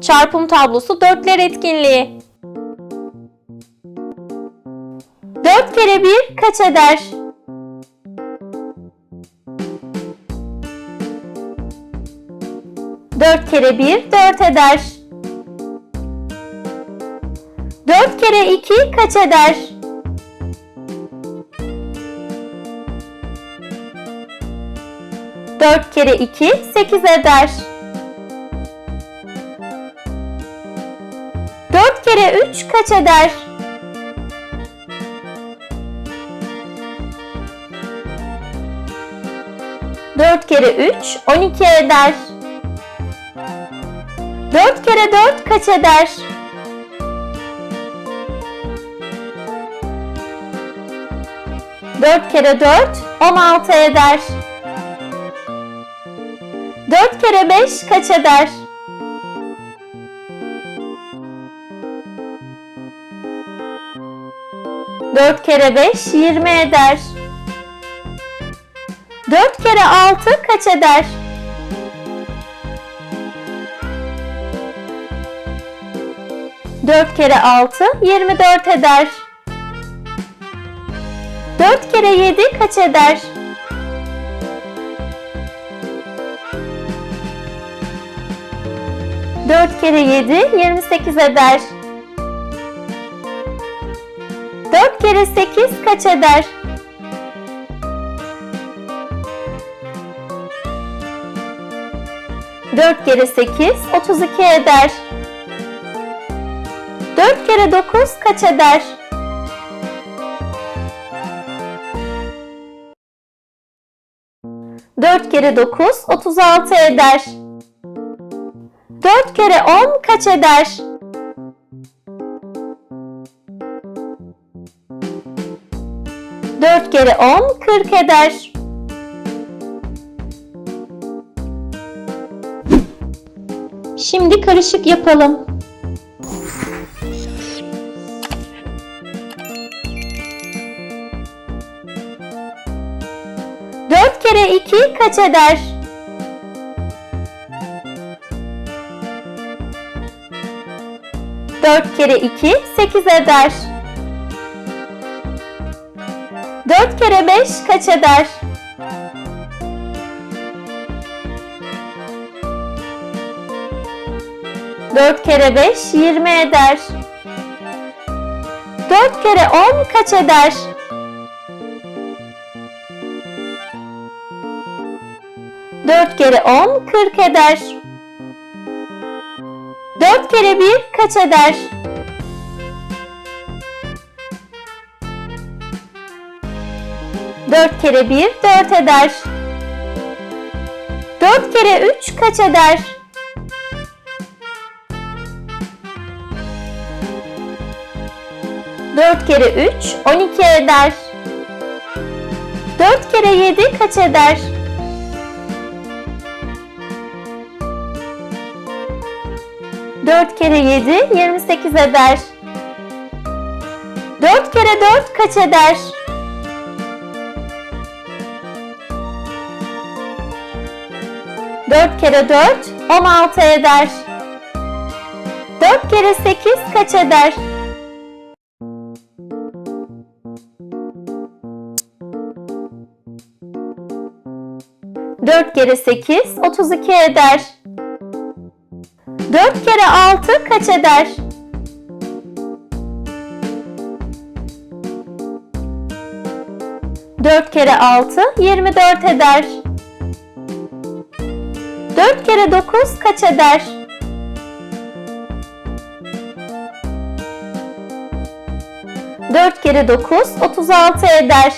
Çarpım tablosu dörtler etkinliği. 4 kere 1 kaç eder? Dört kere bir dört eder. Dört kere iki kaç eder? Dört kere iki sekiz eder. Kere üç kaç eder? Dört kere üç on iki eder. Dört kere dört kaç eder? Dört kere dört on altı eder. Dört kere beş kaç eder? Dört kere beş yirmi eder. Dört kere altı kaç eder? Dört kere altı yirmi dört eder. Dört kere yedi kaç eder? Dört kere yedi yirmi sekiz eder. Dört kere sekiz kaç eder? Dört kere sekiz otuz iki eder. Dört kere dokuz kaç eder? Dört kere dokuz otuz altı eder. Dört kere on kaç eder? Dört kere on kırk eder. Şimdi karışık yapalım. Dört kere iki kaç eder? Dört kere iki sekiz eder. Dört kere beş kaç eder? Dört kere beş yirmi eder. Dört kere on kaç eder? Dört kere on kırk eder. Dört kere bir kaç eder? Dört kere bir dört eder. Dört kere üç kaç eder? Dört kere üç on iki eder. Dört kere yedi kaç eder? Dört kere yedi yirmi sekiz eder. Dört kere dört kaç eder? Dört kere dört on altı eder. Dört kere sekiz kaç eder? Dört kere sekiz otuz iki eder. Dört kere altı kaç eder? Dört kere altı yirmi dört eder. Dört kere dokuz kaç eder? Dört kere dokuz otuz altı eder.